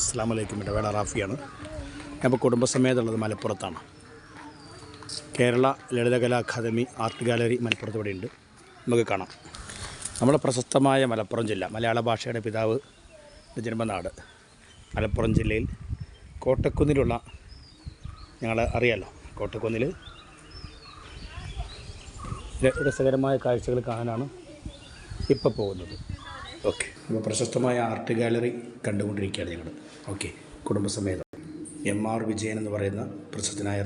അസ്സാം വലൈക്കും ഇടവേള റാഫിയാണ് ഞാൻ കുടുംബസമേതമുള്ളത് മലപ്പുറത്താണ്. Kerala Lalithakala academy art gallery മലപ്പുറത്ത് ഇവിടെ ഉണ്ട്. നമുക്ക് കാണാം. നമ്മുടെ പ്രശസ്തമായ മലപ്പുറം ജില്ല മലയാള ഭാഷയുടെ പിതാവ് ജന്മനാട്. മലപ്പുറം ജില്ലയിൽ കോട്ടക്കുന്നിലുള്ള ഞങ്ങൾ അറിയാലോ കോട്ടക്കുന്നിൽ രസകരമായ കാഴ്ചകൾ കാണാനാണ് ഇപ്പോൾ പോകുന്നത്. ഓക്കെ. അപ്പോൾ പ്രശസ്തമായ ആർട്ട് ഗാലറി കണ്ടുകൊണ്ടിരിക്കുകയാണ് ഞങ്ങൾ. ഓക്കെ കുടുംബസമേതം. എം ആർ വിജയൻ എന്ന് പറയുന്ന പ്രശസ്തനായ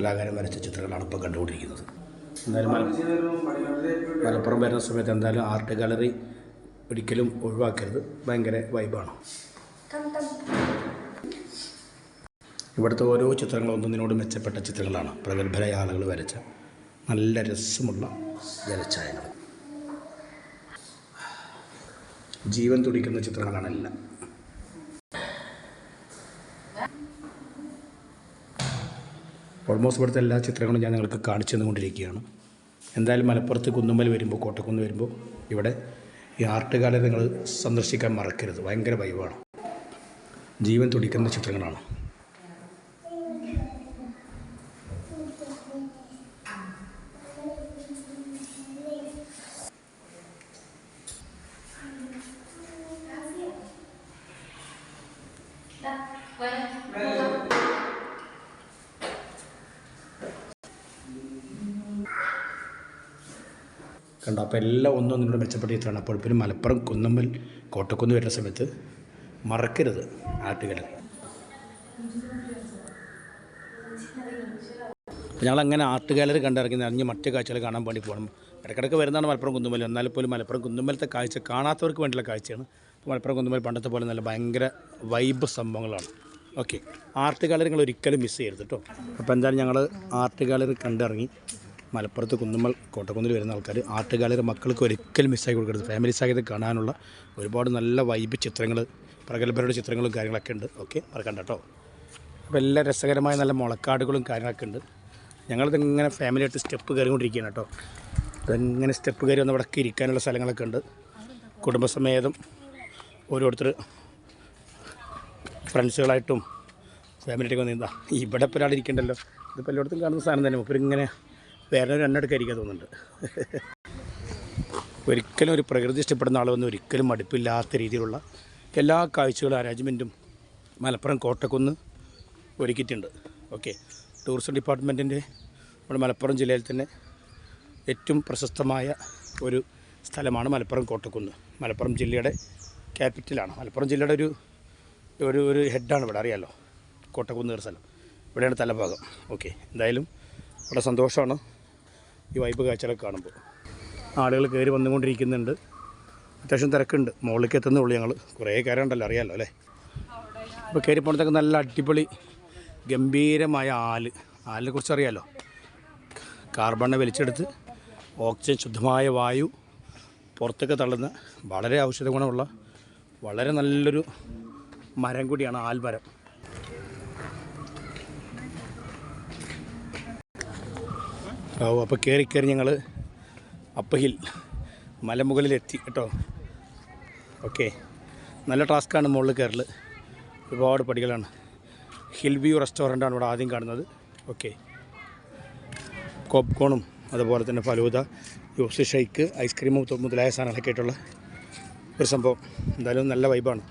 കലാകാരൻ വരച്ച ചിത്രങ്ങളാണ് ഇപ്പോൾ കണ്ടുകൊണ്ടിരിക്കുന്നത്. എന്തായാലും മല- മലപ്പുറം വരുന്ന സമയത്ത് എന്തായാലും ആർട്ട് ഗാലറി ഒരിക്കലും ഒഴിവാക്കരുത്. ഭയങ്കര വൈബാണ്. ഇവിടുത്തെ ഓരോ ചിത്രങ്ങളും ഒന്നിനോട് മെച്ചപ്പെട്ട ചിത്രങ്ങളാണ്. പ്രഗത്ഭരായ ആളുകൾ വരച്ച നല്ല രസമുള്ള ജലഛായകൾ. ജീവൻ തുടിക്കുന്ന ചിത്രങ്ങളാണ് എല്ലാം ഓൾമോസ്റ്റ് ഇവിടുത്തെ എല്ലാ ചിത്രങ്ങളും ഞാൻ നിങ്ങൾക്ക് കാണിച്ചു തന്നുകൊണ്ടിരിക്കുകയാണ്. എന്തായാലും മലപ്പുറത്ത് കുന്നുമ്മൽ വരുമ്പോൾ കോട്ടക്കുന്ന് വരുമ്പോൾ ഇവിടെ ഈ ആർട്ട് ഗാലറി നിങ്ങൾ സന്ദർശിക്കാൻ മറക്കരുത്. ഭയങ്കര വൈവാണ് ജീവൻ തുടിക്കുന്ന ചിത്രങ്ങളാണ്. കണ്ടോ അപ്പോൾ എല്ലാം ഒന്നും ഒന്നിനോട് മെച്ചപ്പെട്ട അപ്പോൾ പിന്നെ മലപ്പുറം കുന്നമ്മൽ കോട്ടക്കുന്ന് വരുന്ന സമയത്ത് മറക്കരുത് ആട്ടുകൾ ഞങ്ങളങ്ങനെ ആർട്ട് ഗാലറി കണ്ടിറങ്ങി നിറഞ്ഞ് മറ്റു കാഴ്ചകൾ കാണാൻ വേണ്ടി പോകണം. ഇടയ്ക്കിടയ്ക്ക് വരുന്നതാണ് മലപ്പുറം കുന്നുമ്മൽ എന്നാൽ പോലും മലപ്പുറം കുന്നുമ്മലത്തെ കാഴ്ച കാണാത്തവർക്ക് വേണ്ടിയുള്ള കാഴ്ചയാണ്. മലപ്പുറം കുന്നുമ്മൽ പണ്ടത്തെ പോലെ നല്ല ഭയങ്കര വൈബ് സംഭവങ്ങളാണ്. ഓക്കെ. ആർട്ട് ഗാലറി നിങ്ങൾ ഒരിക്കലും മിസ് ചെയ്യരുത് കേട്ടോ അപ്പോൾ എന്തായാലും ഞങ്ങൾ ആർട്ട് ഗാലറി കണ്ടിറങ്ങി മലപ്പുറത്ത് കുന്നുമ്മൽ കോട്ടക്കുന്നിൽ വരുന്ന ആൾക്കാർ ആർട്ട് ഗാലറി മക്കൾക്ക് ഒരിക്കലും മിസ്സായി കൊടുക്കരുത്. ഫാമിലി സഹിതം കാണാനുള്ള ഒരുപാട് നല്ല വൈബ് ചിത്രങ്ങൾ പ്രഗത്ഭരുടെ ചിത്രങ്ങളും കാര്യങ്ങളൊക്കെ ഉണ്ട്. ഓക്കെ മറക്കണ്ട കേട്ടോ അപ്പോൾ എല്ലാ രസകരമായ നല്ല മുളക്കാടുകളും കാര്യങ്ങളൊക്കെ ഉണ്ട്. ഞങ്ങളിത് ഇങ്ങനെ ഫാമിലിയായിട്ട് സ്റ്റെപ്പ് കയറിക്കൊണ്ടിരിക്കുകയാണ് കേട്ടോ അതെങ്ങനെ സ്റ്റെപ്പ് കയറി വന്ന് അവിടെ ഇരിക്കാനുള്ള സ്ഥലങ്ങളൊക്കെ ഉണ്ട്. കുടുംബസമേതം ഓരോരുത്തർ ഫ്രണ്ട്സുകളായിട്ടും ഫാമിലിയായിട്ടൊക്കെ വന്ന് ഇതാ ഇവിടെ ഇപ്പോൾ ഒരാൾ ഇരിക്കണ്ടല്ലോ. ഇതിപ്പോൾ എല്ലായിടത്തും കാണുന്ന സാധനം തന്നെ. മുപ്പർ ഇങ്ങനെ വേറെ ഒരു എണ്ണെടുക്കായിരിക്കാൻ തോന്നുന്നുണ്ട്. ഒരിക്കലും ഒരു പ്രകൃതി ഇഷ്ടപ്പെടുന്ന ആളൊന്നും ഒരിക്കലും മടുപ്പില്ലാത്ത രീതിയിലുള്ള എല്ലാ കാഴ്ചകളും അറേഞ്ച്മെന്റും മലപ്പുറം കോട്ടക്കുന്ന് ഒരുക്കിയിട്ടുണ്ട്. ഓക്കെ. ടൂറിസം ഡിപ്പാർട്ട്മെന്റിന്റെ നമ്മുടെ മലപ്പുറം ജില്ലയിൽ തന്നെ ഏറ്റവും പ്രശസ്തമായ ഒരു സ്ഥലമാണ് മലപ്പുറം കോട്ടക്കുന്ന്. മലപ്പുറം ജില്ലയുടെ ക്യാപിറ്റലാണ്. മലപ്പുറം ജില്ലയുടെ ഒരു ഒരു ഒരു ഹെഡാണ് ഇവിടെ അറിയാമല്ലോ കോട്ടക്കുന്ന് ഒരു സ്ഥലം. ഇവിടെയാണ് തലഭാഗം. ഓക്കെ എന്തായാലും ഇവിടെ സന്തോഷമാണ്. ഈ വൈബ് കാഴ്ചകളൊക്കെ കാണുമ്പോൾ. ആളുകൾ കയറി വന്നുകൊണ്ടിരിക്കുന്നുണ്ട്. അത്യാവശ്യം തിരക്കുണ്ട്. മുകളിലേക്ക് എത്തുന്നുള്ളൂ ഞങ്ങൾ കുറേ കയറുണ്ടല്ലോ അറിയാമല്ലോ അല്ലേ? ഇപ്പോൾ കയറി പോണത്തൊക്കെ നല്ല അടിപൊളി ഗംഭീരമായ ആൽ. ആലിനെ കുറിച്ച് അറിയാമല്ലോ കാർബണിനെ വലിച്ചെടുത്ത് ഓക്സിജൻ ശുദ്ധമായ വായു പുറത്തൊക്കെ തള്ളുന്ന വളരെ ഔഷധ ഗുണമുള്ള വളരെ നല്ലൊരു മരം കൂടിയാണ് ആൽമരം. ഓ അപ്പോൾ കയറി കയറി ഞങ്ങൾ അപ്പഹിൽ മലമുകളിലെത്തി കേട്ടോ. ഓക്കെ. നല്ല ടാസ്ക്കാണ് മുകളിൽ കയറൽ ഒരുപാട് പടികളാണ്. ഹിൽ വ്യൂ റെസ്റ്റോറന്റാണ് ഇവിടെ ആദ്യം കാണുന്നത്. ഓക്കെ. കോപ്കോണും അതുപോലെ തന്നെ ഫലൂദ ജ്യൂസ് ഷേക്ക് ഐസ്ക്രീമും മുതലായ സാധനങ്ങളൊക്കെ ആയിട്ടുള്ള ഒരു സംഭവം. എന്തായാലും നല്ല വൈബാണ്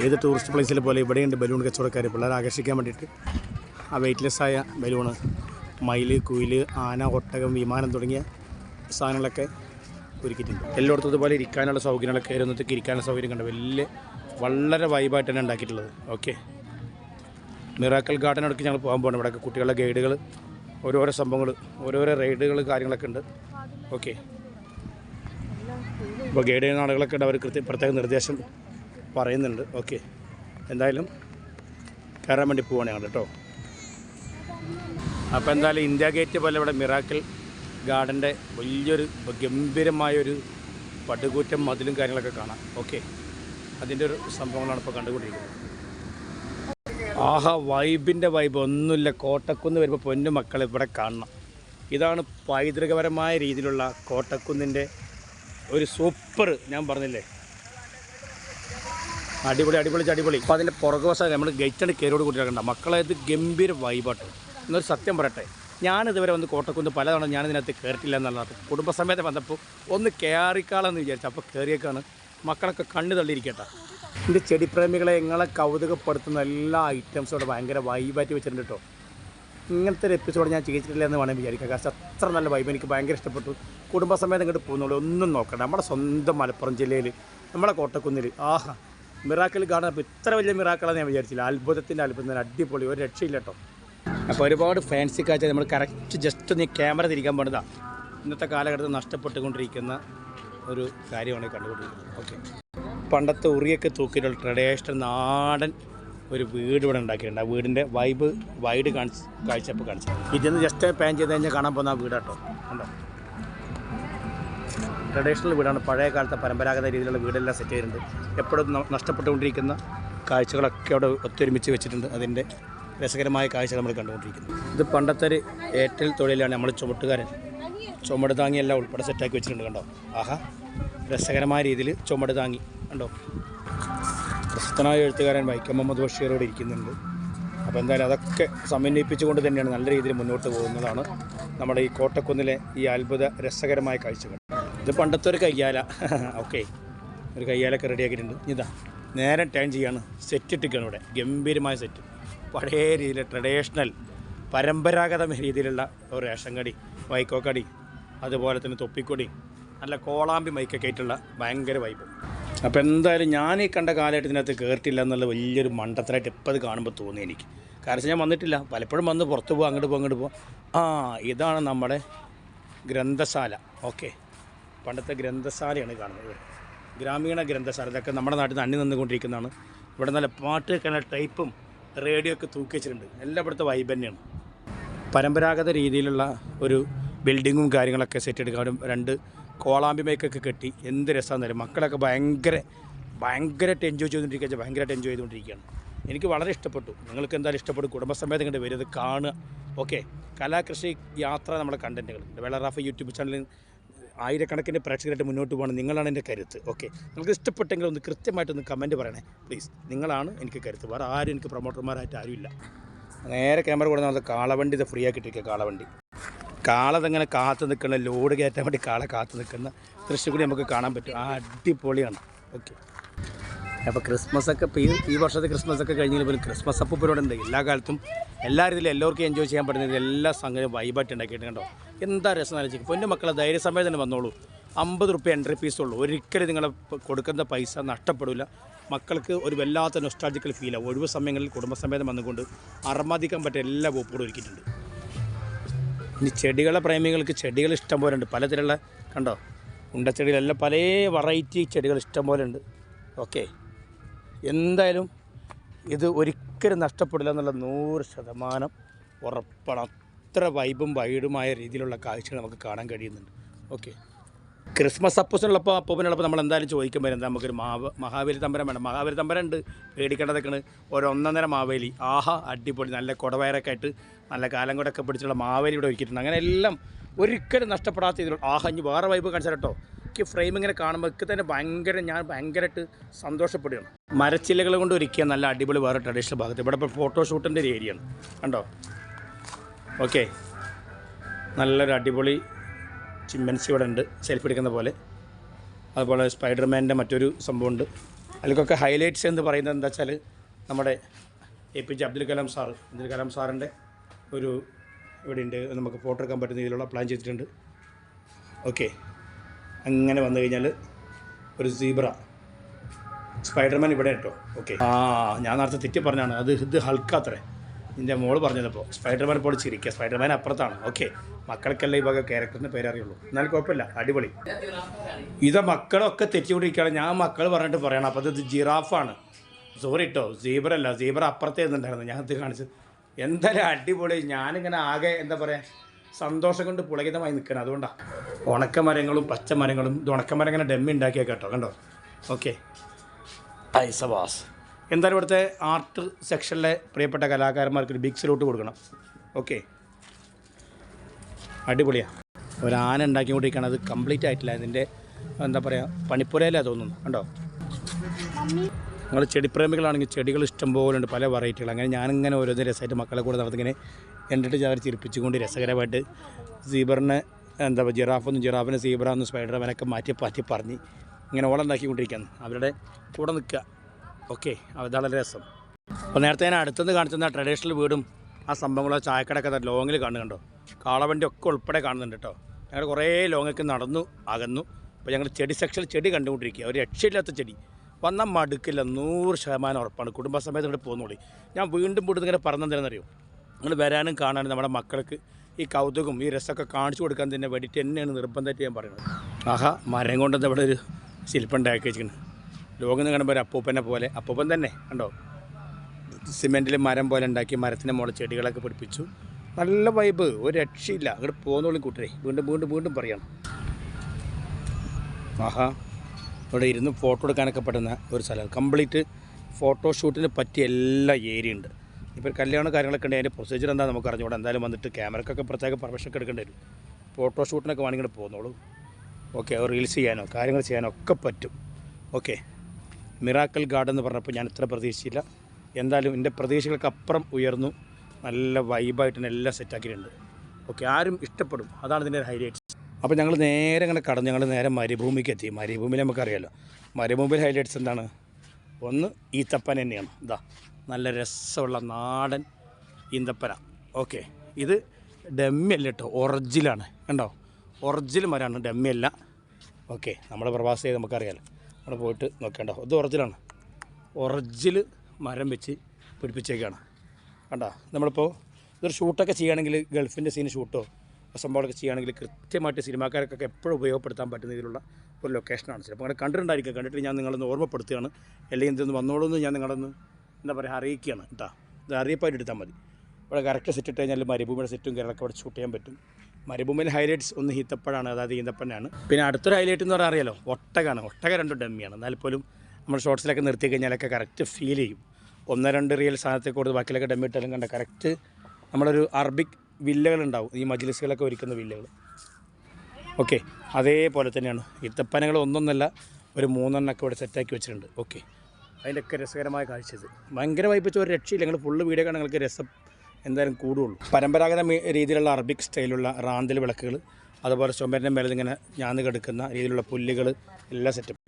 ഏത് ടൂറിസ്റ്റ് പ്ലേസിൽ പോലെ ഇവിടെയുണ്ട് ബലൂൺ കച്ചവടക്കാർ പിള്ളേരെ ആകർഷിക്കാൻ വേണ്ടിയിട്ട് ആ വെയ്റ്റ്ലെസ്സായ ബലൂണ് മയിൽ കുയിൽ ആന ഒട്ടകം വിമാനം തുടങ്ങിയ സാധനങ്ങളൊക്കെ ഒരുക്കിയിട്ടുണ്ട്. എല്ലായിടത്തും ഇതുപോലെ ഇരിക്കാനുള്ള സൗകര്യങ്ങളൊക്കെ കയറുന്നതൊക്കെ ഇരിക്കാനുള്ള സൗകര്യം കണ്ട്? വലിയ വളരെ വൈബായിട്ട് തന്നെ ഉണ്ടാക്കിയിട്ടുള്ളത്. ഓക്കെ മിറാക്കൽ ഗാർഡൻ ഇടയ്ക്ക് ഞങ്ങൾ പോകാൻ പോകണം ഇവിടെയൊക്കെ കുട്ടികളുടെ ഗൈഡുകൾ ഓരോരോ സംഭവങ്ങൾ ഓരോരോ റൈഡുകൾ കാര്യങ്ങളൊക്കെ ഉണ്ട്. ഓക്കെ ഇപ്പോൾ ഗൈഡ് ചെയ്യുന്ന ആളുകളൊക്കെ ഉണ്ട്. അവർ കൃത്യ പ്രത്യേക നിർദ്ദേശം പറയുന്നുണ്ട്. ഓക്കെ. എന്തായാലും കയറാൻ വേണ്ടി പോവാണ് ഞങ്ങൾ കേട്ടോ അപ്പോൾ എന്തായാലും ഇന്ത്യ ഗേറ്റ് പോലെ ഇവിടെ മിറാക്കിൾ ഗാർഡന്റെ വലിയൊരു ഗംഭീരമായൊരു പടുകൂറ്റം മതിലും കാര്യങ്ങളൊക്കെ കാണാം. ഓക്കെ. അതിന്റെ ഒരു സംഭവങ്ങളാണ് ഇപ്പോൾ കണ്ടുകൊണ്ടിരിക്കുന്നത്. ആഹാ വൈബിന്റെ വൈബ്. ഒന്നുമില്ല കോട്ടക്കുന്ന് വരുമ്പോൾ പൊന്നു മക്കൾ ഇവിടെ കാണണം. ഇതാണ് പൈതൃകപരമായ രീതിയിലുള്ള കോട്ടക്കുന്നിന്റെ ഒരു സൂപ്പർ ഞാൻ പറഞ്ഞില്ലേ? അടിപൊളി അടിപൊളി അടിപൊളി. അപ്പോൾ അതിന്റെ പുറകുവശം നമ്മൾ ഗേറ്റാണ് കയറോട് കൂട്ടിയിട്ടുണ്ട് മക്കളെ ഇത് ഗംഭീര വൈബാട്ട് എന്നൊരു സത്യം പറയട്ടെ. ഞാനിതുവരെ വന്ന് കോട്ടക്കുന്ന് പലതവണ ഞാനിതിനകത്ത് കയറിയിട്ടില്ല എന്നുള്ളത് കുടുംബസമേതം വന്നപ്പോൾ ഒന്ന് കയറിക്കാളെന്ന് വിചാരിച്ചു അപ്പോൾ കയറിയേക്കാണ് മക്കളൊക്കെ കണ്ണു തള്ളിയിരിക്കട്ടെ. എന്റെ ചെടിപ്രേമികളെ നിങ്ങളെ കൗതുകപ്പെടുത്തുന്ന എല്ലാ ഐറ്റംസും ഇവിടെ ഭയങ്കര വൈബായിട്ട് വെച്ചിട്ടുണ്ട് കേട്ടോ ഇങ്ങനത്തെ ഒരു എപ്പിസോഡ് ഞാൻ ചെയ്തിട്ടില്ല എന്ന് വേണമെങ്കിൽ വിചാരിക്കാം. കാരണം അത്ര നല്ല വൈബ് എനിക്ക് ഭയങ്കര ഇഷ്ടപ്പെട്ടു. കുടുംബസമേതം ഇങ്ങോട്ട് പോകുന്നുള്ളൂ ഒന്നും നോക്കണ്ട. നമ്മുടെ സ്വന്തം മലപ്പുറം ജില്ലയിൽ നമ്മളെ കോട്ടക്കുന്നിൽ ആഹാ. മിറാക്കിൾ കാണുന്നപ്പോൾ ഇത്ര വലിയ മിറാക്കളാണ് ഞാൻ വിചാരിച്ചില്ല. അത്ഭുതത്തിന്റെ അത്ഭുതം. അടിപൊളി. ഒരു രക്ഷയില്ല കേട്ടോ. അപ്പോൾ ഒരുപാട് ഫാൻസി കാഴ്ച നമ്മൾ കറക്റ്റ് ജസ്റ്റ് ഒന്ന് ക്യാമറ തിരിക്കാൻ പോണതാ. ഇന്നത്തെ കാലഘട്ടത്തിൽ നഷ്ടപ്പെട്ടുകൊണ്ടിരിക്കുന്ന ഒരു കാര്യമാണ് കണ്ടുകൊണ്ടിരിക്കുന്നത്. ഓക്കെ പണ്ടത്തെ ഉറിയൊക്കെ തൂക്കിയിട്ടുള്ള ട്രഡീഷണൽ നാടൻ ഒരു വീട് ഇവിടെ ഉണ്ടാക്കിയിട്ടുണ്ട്. ആ വീടിന്റെ വൈബ് വൈഡ് കാണിച്ച് കാഴ്ചപ്പോൾ കാണിച്ചു ഇതിന്ന് ജസ്റ്റ് പാൻ ചെയ്ത് കഴിഞ്ഞാൽ കാണാൻ പോകുന്ന ആ വീടാട്ടോ. കണ്ടോ? ട്രഡീഷണൽ വീടാണ് പഴയ കാലത്തെ പരമ്പരാഗത രീതിയിലുള്ള വീടെല്ലാം സെറ്റ് ചെയ്തിട്ടുണ്ട്. എപ്പോഴും നഷ്ടപ്പെട്ടുകൊണ്ടിരിക്കുന്ന കാഴ്ചകളൊക്കെ അവിടെ ഒത്തൊരുമിച്ച് വെച്ചിട്ടുണ്ട്. അതിന്റെ രസകരമായ കാഴ്ച നമ്മൾ കണ്ടുകൊണ്ടിരിക്കുന്നു. ഇത് പണ്ടത്തെ ഒരു ഏറ്റൽ തൊഴിലാണ് നമ്മൾ ചുമട്ടുകാരൻ. ചുമട് താങ്ങിയെല്ലാം ഉൾപ്പെടെ സെറ്റാക്കി വെച്ചിട്ടുണ്ട് കണ്ടോ? ആഹാ രസകരമായ രീതിയിൽ ചുമട് താങ്ങി. കണ്ടോ? പ്രശസ്തനായ എഴുത്തുകാരൻ വൈക്കം മുഹമ്മദ് ബഷീറോട് ഇരിക്കുന്നുണ്ട്. അപ്പോൾ എന്തായാലും അതൊക്കെ സമന്വയിപ്പിച്ചുകൊണ്ട് തന്നെയാണ് നല്ല രീതിയിൽ മുന്നോട്ട് പോകുന്നതാണ് നമ്മുടെ ഈ കോട്ടക്കുന്നിലെ ഈ അത്ഭുത രസകരമായ കാഴ്ചകൾ. ഇത് പണ്ടത്തെ ഒരു കയ്യാല. ഓക്കെ. ഒരു കയ്യാലൊക്കെ റെഡിയാക്കിയിട്ടുണ്ട് ഇതാ നേരെ ടേൺ ചെയ്യാണ്. സെറ്റ് ഇട്ടിരിക്കുകയാണ് ഇവിടെ. ഗംഭീരമായ സെറ്റ് പഴയ രീതിയിൽ ട്രഡീഷണൽ പരമ്പരാഗത രീതിയിലുള്ള ഒരു റേഷൻ കടി വൈക്കോക്കടി അതുപോലെ തന്നെ തൊപ്പിക്കൊടി നല്ല കോളാമ്പി മൈക്കൊക്കെ ആയിട്ടുള്ള ഭയങ്കര വൈബ് അപ്പോൾ എന്തായാലും ഞാൻ ഈ കണ്ട കാലഘട്ടത്തിനകത്ത് കയറിയിട്ടില്ല എന്നുള്ള വലിയൊരു മണ്ടത്തരായിട്ട് ഇപ്പോൾ അത് കാണുമ്പോൾ തോന്നി എനിക്ക്. കാരണം ഞാൻ വന്നിട്ടില്ല. പലപ്പോഴും വന്ന് പുറത്ത് പോകും അങ്ങോട്ട് പോകും അങ്ങോട്ട് പോകും ആ ഇതാണ് നമ്മുടെ ഗ്രന്ഥശാല. ഓക്കെ. പണ്ടത്തെ ഗ്രന്ഥശാലയാണ് കാണുന്നത്. ഗ്രാമീണ ഗ്രന്ഥശാല. ഇതൊക്കെ നമ്മുടെ നാട്ടിൽ നിന്ന് അന്യം നിന്നുകൊണ്ടിരിക്കുന്നതാണ്. ഇവിടെ നല്ല പാട്ട് കേൾക്കുന്ന ടൈപ്പും റേഡിയോ ഒക്കെ തൂക്കി വെച്ചിട്ടുണ്ട്. എല്ലാം ഇവിടുത്തെ വൈബ് തന്നെയാണ്. പരമ്പരാഗത രീതിയിലുള്ള ഒരു ബിൽഡിങ്ങും കാര്യങ്ങളൊക്കെ സെറ്റ് എടുക്കാനും രണ്ട് കോളാമ്പി മേക്കൊക്കെ കെട്ടി എന്ത് രസമാണെന്ന് തരും മക്കളൊക്കെ ഭയങ്കര ഭയങ്കരമായിട്ട് എൻജോയ് ചെയ്തുകൊണ്ടിരിക്കുക ഭയങ്കരമായിട്ട് എൻജോയ് ചെയ്തുകൊണ്ടിരിക്കുകയാണ്. എനിക്ക് വളരെ ഇഷ്ടപ്പെട്ടു. നിങ്ങൾക്ക് എന്തായാലും ഇഷ്ടപ്പെട്ടു കുടുംബസമേതം കണ്ട് വരും ഇത് കാണുക ഓക്കെ കലാകൃഷി യാത്ര നമ്മുടെ കണ്ടന്റുകൾ വെള്ളറാഫ് യൂട്യൂബ് ചാനലിൽ ആയിരക്കണക്കിന് പ്രേക്ഷകരായിട്ട് മുന്നോട്ട് പോകണം നിങ്ങളാണ് എന്റെ കരുത്ത്. ഓക്കെ നിങ്ങൾക്ക് ഇഷ്ടപ്പെട്ടെങ്കിൽ ഒന്ന് കൃത്യമായിട്ടൊന്ന് കമന്റ് പറയണേ. പ്ലീസ് നിങ്ങളാണ് എനിക്ക് കരുത്ത്. വേറെ ആരും എനിക്ക് പ്രൊമോട്ടർമാരായിട്ട് ആരുമില്ല. നേരെ ക്യാമറ കൂടെ നമ്മൾ കാളവണ്ടി ഇത് ഫ്രീ ആക്കിയിട്ടിരിക്കുക കാളവണ്ടി. കാളതങ്ങനെ കാത്തു നിൽക്കുന്ന ലോഡ് കയറ്റാൻ വേണ്ടി കാള കാത്തു നിൽക്കുന്ന ദൃശ്യം കൂടി നമുക്ക് കാണാൻ പറ്റും. ആ അടിപൊളിയാണ്. ഓക്കെ അപ്പോൾ ക്രിസ്മസ് ഒക്കെ ഈ ഈ വർഷത്തെ ക്രിസ്മസ് ഒക്കെ കഴിഞ്ഞാൽ പോലും ക്രിസ്മസ് അപ്പം പരിപാടി ഉണ്ട് എല്ലാ കാലത്തും എല്ലാ രീതിയിലും എല്ലാവർക്കും എൻജോയ് ചെയ്യാൻ പറ്റുന്ന എല്ലാ സംഗതി വൈബായിട്ട് ഉണ്ടാക്കിയിട്ട് കണ്ടോ? എന്താ രസം ആലോചിക്കും. പൊന്നു മക്കളെ ധൈര്യസമയം തന്നെ വന്നോളൂ. അമ്പത് റുപ്യ എൻട്രി ഫീസുള്ളൂ ഒരിക്കലും നിങ്ങളെ കൊടുക്കുന്ന പൈസ നഷ്ടപ്പെടില്ല മക്കൾക്ക് ഒരു വല്ലാത്ത ഫീൽ ഫീലാണ് ഒഴിവ് സമയങ്ങളിൽ കുടുംബസമേതം വന്നുകൊണ്ട് അർമാദിക്കാൻ പറ്റിയ എല്ലാ വകുപ്പുകളും ഒരുക്കിയിട്ടുണ്ട്. ഇനി ചെടികളെ പ്രേമികൾക്ക് ചെടികൾ ഇഷ്ടം പോലെ ഉണ്ട്. പലതരമുള്ള കണ്ടോ? ഉണ്ടച്ചെടികളെല്ലാം പല വെറൈറ്റി ചെടികൾ ഇഷ്ടം പോലെ ഉണ്ട്. ഓക്കെ എന്തായാലും ഇത് ഒരിക്കലും നഷ്ടപ്പെടില്ല എന്നുള്ള നൂറ് ശതമാനം ഉറപ്പാണ്. അത്ര വൈബും വൈഡുമായ രീതിയിലുള്ള കാഴ്ചകൾ നമുക്ക് കാണാൻ കഴിയുന്നുണ്ട്. ഓക്കെ ക്രിസ്മസ് അപ്പൂസിനുള്ളപ്പോൾ അപ്പൂപ്പനുള്ളപ്പോൾ നമ്മൾ എന്തായാലും ചോദിക്കുമ്പോൾ എന്താ നമുക്കൊരു മാവ മഹാബലി തമ്പരം വേണം. മഹാബലി തമ്പരം ഉണ്ട് പേടിക്കേണ്ടതൊക്കെയാണ്. ഒരു ഒന്നൊന്നര മാവേലി. ആഹാ അടിപൊളി. നല്ല കുടവയറൊക്കെ ആയിട്ട് നല്ല കാലം കൊടൊക്കെ പിടിച്ചുള്ള മാവേലി ഇവിടെ ഒരുക്കിയിട്ടുണ്ട്. അങ്ങനെ എല്ലാം ഒരിക്കലും നഷ്ടപ്പെടാത്ത രീതിയിലുള്ള ആഹാ ഇനി വേറെ വൈബ് കാണിച്ചാൽ കേട്ടോ. എനിക്ക് ഫ്രെയിം ഇങ്ങനെ കാണുമ്പോൾ ഒക്കെ തന്നെ ഭയങ്കര ഞാൻ ഭയങ്കരമായിട്ട് സന്തോഷപ്പെടുകയാണ്. മരച്ചില്ലകൾ കൊണ്ട് ഒരുക്കിയ നല്ല അടിപൊളി വേറെ ട്രഡീഷണൽ ഭാഗത്ത്. ഇവിടെ ഇപ്പോൾ ഫോട്ടോഷൂട്ടിന്റെ ഒരു ഏരിയയാണ് കണ്ടോ? ഓക്കെ. നല്ലൊരു അടിപൊളി ചിമ്മൻസി ഇവിടെ ഉണ്ട്. സെൽഫി എടുക്കുന്ന പോലെ. അതുപോലെ സ്പൈഡർമാന്റെ മറ്റൊരു സംഭവമുണ്ട്. അതിലൊക്കെ ഹൈലൈറ്റ്സ് എന്ന് പറയുന്നത് എന്താ വെച്ചാൽ നമ്മുടെ A P J Abdul Kalam sir Abdul Kalam സാറിന്റെ ഒരു ഇവിടെയുണ്ട് നമുക്ക് ഫോട്ടോ എടുക്കാൻ പറ്റുന്ന രീതിയിലുള്ള പ്ലാൻ ചെയ്തിട്ടുണ്ട്. ഓക്കെ. അങ്ങനെ വന്നു കഴിഞ്ഞാൽ ഒരു സീബ്ര സ്പൈഡർമാൻ ഇവിടെ കേട്ടോ. ഓക്കെ. ആ ഞാൻ നേരത്തെ തെറ്റി പറഞ്ഞാണ് അത് ഇത് ഹൾക്കാത്രേ നിന്റെ മോൾ പറഞ്ഞതപ്പോൾ സ്പൈഡർമാൻ പോലെ ചിരിക്കുക സ്പൈഡർമാൻ അപ്പുറത്താണ്. ഓക്കെ. മക്കൾക്കല്ലേ ഈ വക ക്യാരക്ടറിന്റെ പേരറിയുള്ളൂ. എന്നാൽ കുഴപ്പമില്ല. അടിപൊളി. ഇത് മക്കളൊക്കെ തെറ്റിക്കൊണ്ടിരിക്കുകയാണ് ഞാൻ മക്കൾ പറഞ്ഞിട്ട് പറയണം. അപ്പോൾ ഇത് ജിറാഫാണ്. സോറി കേട്ടോ സീബ്ര അല്ല സീബ്ര അപ്പുറത്തേ നിന്നുണ്ടായിരുന്നു ഞാൻ ഇത് കാണിച്ചത്. എന്തായാലും അടിപൊളി. ഞാനിങ്ങനെ ആകെ എന്താ പറയുക സന്തോഷം കൊണ്ട് പുളകിതമായി നിൽക്കണം അതുകൊണ്ടാണ് ഉണക്കമരങ്ങളും പച്ചമരങ്ങളും ഇത് ഉണക്കമരം ഇങ്ങനെ ഡെമ്മി ഉണ്ടാക്കിയ കേട്ടോ കണ്ടോ? ഓക്കെ. ഐസവാസ് എന്തായാലും ഇവിടുത്തെ ആർട്ട് സെക്ഷനിലെ പ്രിയപ്പെട്ട കലാകാരന്മാർക്ക് ഒരു ബിഗ് സലൂട്ട് കൊടുക്കണം. ഓക്കെ അടിപൊളിയാണ് ഒരു ആന ഉണ്ടാക്കിക്കൊണ്ടിരിക്കുകയാണ്. അത് കംപ്ലീറ്റ് ആയിട്ടില്ല. അതിന്റെ എന്താ പറയുക പണിപ്പുരയിലാണ് തോന്നുന്നു. കണ്ടോ? നിങ്ങൾ ചെടിപ്രേമികളാണെങ്കിൽ ചെടികൾ ഇഷ്ടംപോലെ ഉണ്ട്. പല വെറൈറ്റികൾ അങ്ങനെ ഞാനിങ്ങനെ ഓരോന്ന് രസമായിട്ട് മക്കളെ കൂടെ നടന്നിങ്ങനെ എന്റെ ചാർ ചിരിപ്പിച്ചുകൊണ്ട് രസകരമായിട്ട് സീബറിനെ എന്താ പറയുക ജിറാഫൊന്നും ജിറാഫിനെ സീബറാന്ന് സ്പൈഡർമാനൊക്കെ മാറ്റി പാറ്റി പറഞ്ഞ് ഇങ്ങനെ ഓളം ഉണ്ടാക്കിക്കൊണ്ടിരിക്കുകയാണ്. അവരുടെ കൂടെ നിൽക്കുക. ഓക്കെ അതാണ് രസം. അപ്പോൾ നേരത്തെ ഞാൻ അടുത്തുനിന്ന് കാണിച്ചിരുന്ന ട്രഡീഷണൽ വീടും ആ സംഭവങ്ങളോ ചായക്കടയൊക്കെ ലോങ്ങിൽ കാണുന്നുണ്ടോ കാളവണ്ടി ഒക്കെ ഉൾപ്പെടെ കാണുന്നുണ്ട് കേട്ടോ. ഞങ്ങൾ കുറേ ലോങ്ങൊക്കെ നടന്നു അകന്നു. അപ്പോൾ ഞങ്ങൾ ചെടി സെക്ഷനിൽ ചെടി കണ്ടുകൊണ്ടിരിക്കുക ഒരു രക്ഷയില്ലാത്ത ചെടി. വന്ന മടുക്കില്ല നൂറ് ശതമാനം ഉറപ്പാണ്. കുടുംബസമേതം ഇവിടെ പോകുന്നുള്ളൂ ഞാൻ വീണ്ടും വീണ്ടും ഇങ്ങനെ പറഞ്ഞെന്താണെന്നറിയോ നിങ്ങൾ വരാനും കാണാനും നമ്മുടെ മക്കൾക്ക് ഈ കൗതുകം ഈ രസമൊക്കെ കാണിച്ചു കൊടുക്കാൻ തന്നെ വേണ്ടിയിട്ട് തന്നെയാണ് നിർബന്ധമായിട്ട് ഞാൻ പറയുന്നത്. ആഹാ മരം കൊണ്ടെന്ന് ഇവിടെ ഒരു ശില്പം ഉണ്ടാക്കി വെച്ചിരിക്കുന്നത് ലോകം കാണുമ്പോൾ ഒരു അപ്പൂപ്പനെ പോലെ. അപ്പൂപ്പൻ തന്നെ കണ്ടോ? സിമെന്റിൽ മരം പോലെ ഉണ്ടാക്കി മരത്തിന്റെ മുകളിൽ ചെടികളൊക്കെ പിടിപ്പിച്ചു. നല്ല വൈബ് ഒരു രക്ഷയില്ല. അങ്ങോട്ട് പോകുന്നോളും കൂട്ടരെ. വീണ്ടും വീണ്ടും വീണ്ടും പറയണം. ആഹാ. ഇവിടെ ഇരുന്ന് ഫോട്ടോ എടുക്കാനൊക്കെ പറ്റുന്ന ഒരു സ്ഥലം. കംപ്ലീറ്റ് ഫോട്ടോഷൂട്ടിന് പറ്റിയ എല്ലാ ഏരിയ ഉണ്ട്. ഇപ്പോൾ കല്യാണ കാര്യങ്ങളൊക്കെ ഉണ്ട്. അതിന്റെ പ്രൊസീജിയർ എന്താ നമുക്ക് അറിഞ്ഞുകൂടെ. എന്തായാലും വന്നിട്ട് ക്യാമറക്കൊക്കെ പ്രത്യേക പെർമിഷൻ ഒക്കെ എടുക്കേണ്ടി വരും. ഫോട്ടോഷൂട്ടിനൊക്കെ വേണമെങ്കിൽ പോകുന്നുള്ളൂ പോകുന്നോളൂ ഓക്കെ റീൽസ് ചെയ്യാനോ കാര്യങ്ങൾ ചെയ്യാനോ ഒക്കെ പറ്റും. ഓക്കെ മിറാക്കൽ ഗാർഡൻ എന്ന് പറഞ്ഞപ്പോൾ ഞാൻ ഇത്ര പ്രതീക്ഷിച്ചില്ല. എന്തായാലും എന്റെ പ്രതീക്ഷകൾക്ക് അപ്പുറം ഉയർന്നു. നല്ല വൈബായിട്ട് തന്നെ എല്ലാം സെറ്റാക്കിയിട്ടുണ്ട് ഓക്കെ ആരും ഇഷ്ടപ്പെടും. അതാണ് ഇതിന്റെ ഹൈലൈറ്റ്സ് അപ്പോൾ ഞങ്ങൾ നേരെ ഇങ്ങനെ കടന്ന്. ഞങ്ങൾ നേരെ മരുഭൂമിക്ക് എത്തി. മരുഭൂമിയിൽ നമുക്കറിയാമല്ലോ മരുഭൂമിയിൽ ഹൈലൈറ്റ്സ് എന്താണ്? ഒന്ന് ഈത്തപ്പന തന്നെയാണ്. ഇതാ നല്ല രസമുള്ള നാടൻ ഈന്തപ്പന. ഓക്കെ ഇത് ഡമ്മി ഡമ്മിയല്ല കേട്ടോ. ഒറിജിലാണ് കണ്ടോ? ഒറിജിനൽ മരമാണ് ഡമ്മിയല്ല. ഓക്കെ നമ്മുടെ പ്രവാസിയെ നമുക്കറിയാലോ. അവിടെ പോയിട്ട് നോക്കേണ്ട. ഇത് ഒറിജിനാണ് ഒറിജിൽ മരം വെച്ച് പിടിപ്പിച്ചേക്കാണ്. കണ്ടോ? നമ്മളിപ്പോൾ ഇതൊരു ഷൂട്ടൊക്കെ ചെയ്യുകയാണെങ്കിൽ ഗൾഫിന്റെ സീൻ ഷൂട്ടോ സംഭവങ്ങളൊക്കെ ചെയ്യുകയാണെങ്കിൽ കൃത്യമായിട്ട് സിനിമാക്കാർക്കൊക്കെ എപ്പോഴും ഉപയോഗപ്പെടുത്താൻ പറ്റുന്ന രീതിയിലുള്ള ഒരു ലൊക്കേഷനാണ് ചിലപ്പോൾ അങ്ങനെ കണ്ടിട്ടുണ്ടായിരിക്കും. കണ്ടിട്ട് ഞാൻ നിങ്ങളൊന്ന് ഓർമ്മപ്പെടുത്തുകയാണ്. അല്ലെങ്കിൽ ഇതൊന്ന് വന്നോളൂ എന്ന് ഞാൻ നിങ്ങളൊന്ന് എന്താ പറയുക അറിയിക്കുകയാണ്. കേട്ടോ ഇത് അറിയിപ്പായിട്ട് എടുത്താൽ മതി. ഇവിടെ കറക്റ്റ് സെറ്റ് ഇട്ട് കഴിഞ്ഞാൽ മരുഭൂമിയുടെ സെറ്റും കാര്യങ്ങളൊക്കെ അവിടെ ഷൂട്ട് ചെയ്യാൻ പറ്റും. മരുഭൂമിയിൽ ഹൈലൈറ്റ്സ് ഒന്ന് ഹീത്തപ്പഴാണ് അതായത് ഈന്തപ്പനാണ്. പിന്നെ അടുത്തൊരു ഹൈലൈറ്റ് എന്ന് പറഞ്ഞാൽ അറിയാലോ ഒട്ടകാണ്. ഒട്ടക രണ്ടും ഡമ്മിയാണ് എന്നാൽ പോലും നമ്മൾ ഷോർട്സിലൊക്കെ നിർത്തി കഴിഞ്ഞാലൊക്കെ കറക്റ്റ് ഫീൽ ചെയ്യും. ഒന്ന് രണ്ട് റിയൽ സാധനത്തെ കൂടുതൽ ബാക്കിലൊക്കെ ഡമ്മി ഇട്ടാലും കണ്ട കറക്റ്റ് നമ്മളൊരു അറബിക് വില്ലകളുണ്ടാവും. ഈ മജ്ലിസുകളൊക്കെ ഒരുക്കുന്ന വില്ലകൾ ഓക്കെ അതേപോലെ തന്നെയാണ്. ഈത്തപ്പനകൾ ഒന്നൊന്നല്ല ഒരു മൂന്നെണ്ണൊക്കെ ഇവിടെ സെറ്റാക്കി വെച്ചിട്ടുണ്ട്. ഓക്കെ അതിന്റെയൊക്കെ രസകരമായ കാഴ്ച ഇത്. ഭയങ്കര വൈപ്പിച്ച ഒരു രക്ഷയില്ല. നിങ്ങൾ ഫുള്ള് വീഡിയോ കാണാൻ നിങ്ങൾക്ക് രസം എന്തായാലും കൂടുള്ളൂ. പരമ്പരാഗത രീതിയിലുള്ള അറബിക് സ്റ്റൈലുള്ള റാന്തൽ വിളക്കുകൾ അതുപോലെ ചുമരിന്റെ മേലെ ഇങ്ങനെ ഞാന്ന് കെടുക്കുന്ന രീതിയിലുള്ള പുല്ലുകൾ എല്ലാം സെറ്റപ്പ്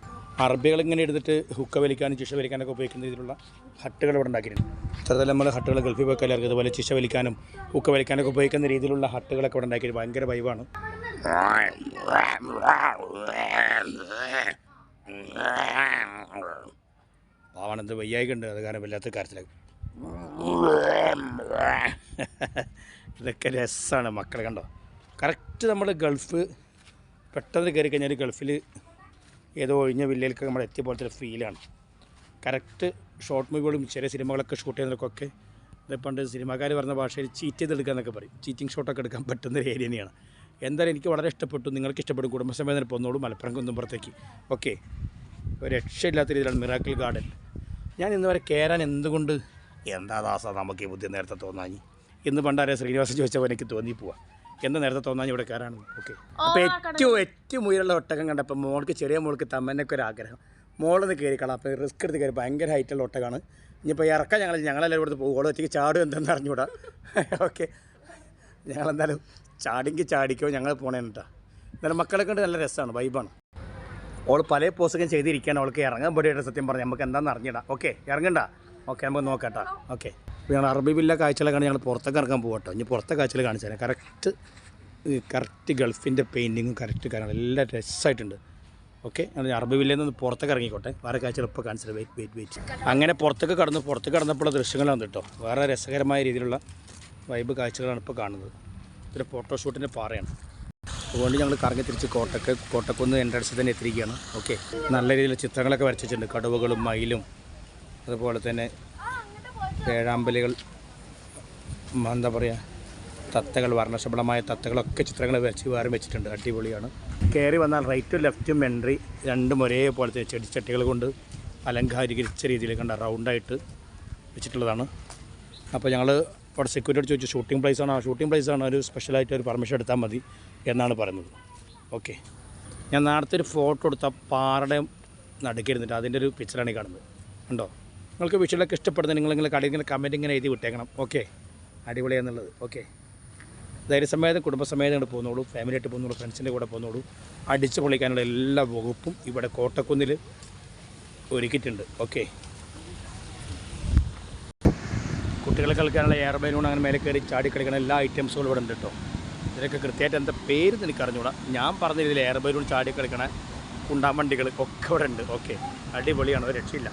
അറബികൾ ഇങ്ങനെ എടുത്തിട്ട് ഹുക്ക വലിക്കാനും ചിഷ വലിക്കാനൊക്കെ ഉപയോഗിക്കുന്ന രീതിയിലുള്ള ഹട്ടുകൾ ഇവിടെ ഉണ്ടാക്കിയിട്ടുണ്ട്. ചെറുതല്ല നമ്മൾ ഹട്ടുകൾ ഗൾഫിൽ പോയി അതുപോലെ ചിഷ വലിക്കാനും ഹുക്ക വലിക്കാനൊക്കെ ഉപയോഗിക്കുന്ന രീതിയിലുള്ള ഹട്ടുകളൊക്കെ ഇവിടെ ഉണ്ടാക്കിയിട്ട് ഭയങ്കര വൈവാണ് പാവാണെന്ത് വയ്യായിക്കുണ്ട് അത് കാരണം വല്ലാത്ത കാര്യത്തിലേക്ക് ഇതൊക്കെ രസമാണ് മക്കളെ കണ്ടോ. കറക്റ്റ് നമ്മൾ ഗൾഫ് പെട്ടെന്ന് കയറി കഴിഞ്ഞാൽ ഗൾഫിൽ ഏതോ ഒഴിഞ്ഞ വില്ലയിലേക്ക് നമ്മൾ എത്തിയ പോലത്തെ ഫീലാണ് കറക്റ്റ് ഷോർട്ട് മൂവികളും ചെറിയ സിനിമകളൊക്കെ ഷൂട്ട് ചെയ്യുന്നതൊക്കെ ഇത് പണ്ട് സിനിമാക്കാർ പറഞ്ഞ ഭാഷയിൽ ചീറ്റ് ചെയ്തെടുക്കുക എന്നൊക്കെ പറയും. ചീറ്റിംഗ് ഷോട്ടൊക്കെ എടുക്കാൻ പറ്റുന്ന ഒരു ഏരിയ തന്നെയാണ്. എന്തായാലും എനിക്ക് വളരെ ഇഷ്ടപ്പെട്ടു. നിങ്ങൾക്ക് ഇഷ്ടപ്പെടും. കുടുംബസമേതം പോന്നോളൂ. മലപ്പുറം കുന്നുമ്പുറത്തേക്ക് ഓക്കെ ഒരു രക്ഷയില്ലാത്ത രീതിയിലാണ് മിറാക്കിൾ ഗാർഡൻ. ഞാൻ ഇന്ന് വരെ കയറാൻ എന്തുകൊണ്ട് എന്താ ദാസ നമുക്ക് ഈ ബുദ്ധി നേരത്തെ തോന്നാഞ്ഞി? ഇന്ന് പണ്ടാരെ ശ്രീനിവാസൻ ചോദിച്ചപ്പോൾ എനിക്ക് തോന്നി പോവാ എന്താ നേരത്തെ തോന്നാഞ്ഞി ഇവിടെ കയറാണെന്ന് ഓക്കെ. അപ്പോൾ ഏറ്റവും ഏറ്റവും ഉയരുള്ള ഒട്ടകം കണ്ടപ്പോൾ മോൾക്ക് ചെറിയ മോൾക്ക് തമ്മനൊക്കെ ഒരു ആഗ്രഹം. മോളൊന്ന് കയറിക്കളാം അപ്പോൾ റിസ്ക് എടുത്ത് കയറി. ഭയങ്കര ഹൈറ്റുള്ള ഒട്ടകമാണ് ഇനിയിപ്പോൾ ഇറക്കാൻ ഞങ്ങൾ ഞങ്ങളെല്ലാവരും ഇവിടുത്തെ പോകും. ഓളോ ഒറ്റയ്ക്ക് ചാടും എന്തെന്ന് അറിഞ്ഞൂടാ. ഓക്കെ. ഞങ്ങളെന്തായാലും ചാടിക്ക് ചാടിക്കോ ഞങ്ങൾ പോണേന്നിട്ടാ എന്നാലും മക്കളെ കണ്ട് നല്ല രസമാണ് വൈബാണ് ഓൾ പല പോസ്റ്റൊക്കെ ചെയ്തിരിക്കുകയാണ് അവൾക്ക് ഇറങ്ങാൻ പറ്റിയിട്ട് സത്യം പറഞ്ഞാൽ നമുക്ക് എന്താണെന്ന് അറിഞ്ഞിടാം. ഓക്കെ ഇറങ്ങണ്ട? ഓക്കെ നമുക്ക് നോക്കട്ടോ. ഓക്കെ. ഇപ്പോൾ ഞങ്ങൾ അറബി ബില്ല കാഴ്ചകളൊക്കെ ഞങ്ങൾ പുറത്തൊക്കെ ഇറങ്ങാൻ പോകട്ടോ ഇനി പുറത്തെ കാഴ്ചകൾ കാണിച്ചു തരാം. കറക്റ്റ് കറക്റ്റ് ഗൾഫിന്റെ പെയിന്റിങ്ങും കറക്റ്റ് കാര്യങ്ങളും എല്ലാം രസമായിട്ടുണ്ട്. ഓക്കെ അറബി വില്ലയിൽ നിന്ന് പുറത്തൊക്കെ ഇറങ്ങിക്കോട്ടെ. വേറെ കാഴ്ചകൾ ഇപ്പോൾ കാണിച്ചത് വെയിറ്റ് വെയിറ്റ് വെയിറ്റ് അങ്ങനെ പുറത്തൊക്കെ കടന്നു പുറത്ത് കടന്നപ്പോൾ ദൃശ്യങ്ങളാണ് കേട്ടോ. വേറെ രസകരമായ രീതിയിലുള്ള വൈബ് കാഴ്ചകളാണ് ഇപ്പോൾ കാണുന്നത്. ഇതൊരു ഫോട്ടോഷൂട്ടിന്റെ പാറയാണ്. അതുകൊണ്ട് ഞങ്ങൾ കറങ്ങി തിരിച്ച് കോട്ടക്ക് കോട്ടക്കുന്ന് അടുത്ത് തന്നെ എത്തിയിരിക്കുകയാണ്. ഓക്കെ. നല്ല രീതിയിൽ ചിത്രങ്ങളൊക്കെ വരച്ചിട്ടുണ്ട്. കടുവകളും മയിലും അതുപോലെ തന്നെ പേഴാമ്പലികൾ എന്താ പറയുക തത്തകൾ വർണശബളമായ തത്തകളൊക്കെ ചിത്രങ്ങൾ വരച്ച് വേറെ വെച്ചിട്ടുണ്ട്. അടിപൊളിയാണ്. കയറി വന്നാൽ റൈറ്റും ലെഫ്റ്റും എൻട്രി രണ്ടും ഒരേപോലത്തെ ചെടിച്ചട്ടികൾ കൊണ്ട് അലങ്കാരീകരിച്ച രീതിയിൽ കണ്ട റൗണ്ടായിട്ട് വെച്ചിട്ടുള്ളതാണ്. അപ്പോൾ ഞങ്ങൾ അവിടെ സെക്യൂരിറ്റി ചോദിച്ചു ഷൂട്ടിംഗ് പ്ലേസ് ആണ്? ഷൂട്ടിംഗ് പ്ലേസ് ആണ്. ഒരു സ്പെഷ്യലായിട്ട് ഒരു പെർമിഷൻ എടുത്താൽ മതി എന്നാണ് പറയുന്നത്. ഓക്കെ ഞാൻ നേരത്തെ ഒരു ഫോട്ടോ എടുത്ത പാറയുടെ നടുക്കിരുന്നിട്ട് അതിന്റെ ഒരു പിക്ചറാണ് ഈ കാണുന്നത്. ഉണ്ടോ? നിങ്ങൾക്ക് വിഷയമൊക്കെ ഇഷ്ടപ്പെടുന്ന നിങ്ങൾ നിങ്ങൾ കടയിൽ ഇങ്ങനെ കമന്റ് ഇങ്ങനെ എഴുതി വിട്ടേക്കണം. ഓക്കെ അടിപൊളിയാന്നുള്ളത്. ഓക്കെ ധൈര്യസമേതം കുടുംബസമേതം കൂടെ പോകുന്നോളൂ ഫാമിലി ആയിട്ട് പോകുന്നോളൂ ഫ്രണ്ട്സിന്റെ കൂടെ പോകുന്നോളൂ അടിച്ചു പൊളിക്കാനുള്ള എല്ലാ വകുപ്പും ഇവിടെ കോട്ടക്കുന്നിൽ ഒരുക്കിയിട്ടുണ്ട്. ഓക്കെ കുട്ടികളെ കളിക്കാനുള്ള എയർ ബലൂൺ അങ്ങനെ മേലെ കയറി ചാടി കളിക്കുന്ന എല്ലാ ഐറ്റംസുകളും ഇവിടെ ഉണ്ട് കേട്ടോ ഇതിനൊക്കെ കൃത്യമായിട്ട് എന്താ പേര് എനിക്ക് അറിഞ്ഞുകൂടാ ഞാൻ പറഞ്ഞ രീതിയിൽ എയർ ബലൂൺ ചാടി കളിക്കണ കുണ്ടാൻ വണ്ടികൾ ഒക്കെ ഇവിടെ ഉണ്ട്. ഓക്കെ അടിപൊളിയാണ്. ഒരു രക്ഷയില്ല.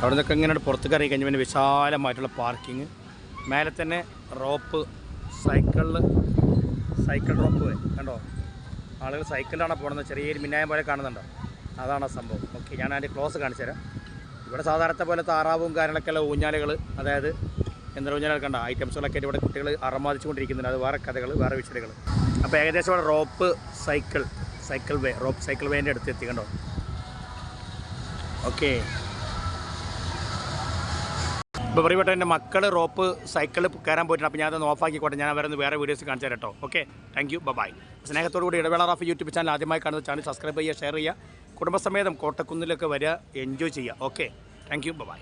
അവിടെ നിന്നൊക്കെ ഇങ്ങനെ പുറത്തേക്ക് ഇറങ്ങി കഴിഞ്ഞാൽ പിന്നെ വിശാലമായിട്ടുള്ള പാർക്കിങ്. മേലെ തന്നെ റോപ്പ് സൈക്കിളിൽ സൈക്കിൾ റോപ്പ് കണ്ടോ? ആളുകൾ സൈക്കിളിലാണ് പോകുന്നത് ചെറിയൊരു മിന്നായം പോലെ കാണുന്നുണ്ടോ? അതാണ് സംഭവം. ഓക്കെ ഞാൻ അതിന്റെ ക്ലോസ് കാണിച്ചു തരാം. ഇവിടെ സാധാരണത്തെ പോലെ താറാവും കാര്യങ്ങളൊക്കെയുള്ള ഊഞ്ഞാലുകൾ അതായത് എന്താ ഊഞ്ഞാലുകൾ കണ്ട? ഐറ്റംസുകളൊക്കെ ഇവിടെ കുട്ടികൾ അറമാദിച്ചുകൊണ്ടിരിക്കുന്നുണ്ട് അത് വേറെ കഥകൾ വേറെ വിഷയങ്ങൾ. അപ്പോൾ ഏകദേശം ഇവിടെ rope cycle cycle way rope cycle വേന്റെ അടുത്ത് എത്തി കണ്ടോ? ഓക്കെ. പറയപ്പെട്ട എന്റെ മക്കൾ റോപ്പ് സൈക്കിൾ കയറാൻ പോയിട്ടുണ്ട്. അപ്പോൾ ആക്കി ഓഫാക്കിക്കോട്ടെ. ഞാൻ അവരൊന്ന് വേറെ വീഡിയോസ് കാണിച്ചു തരാം കേട്ടോ ഓക്കെ താങ്ക് യു ബൈ സ്നേഹത്തോടു കൂടി ഇടവേള റാഫ് യൂട്യൂബ് ചാനൽ ആദ്യമായി കാണുന്ന ചാനൽ സബ്സ്ക്രൈബ് ചെയ്യുക ഷെയർ ചെയ്യുക. കുടുംബസമേതം കോട്ടക്കുന്നിലൊക്കെ വരിക എൻജോയ് ചെയ്യുക. Okay thank you by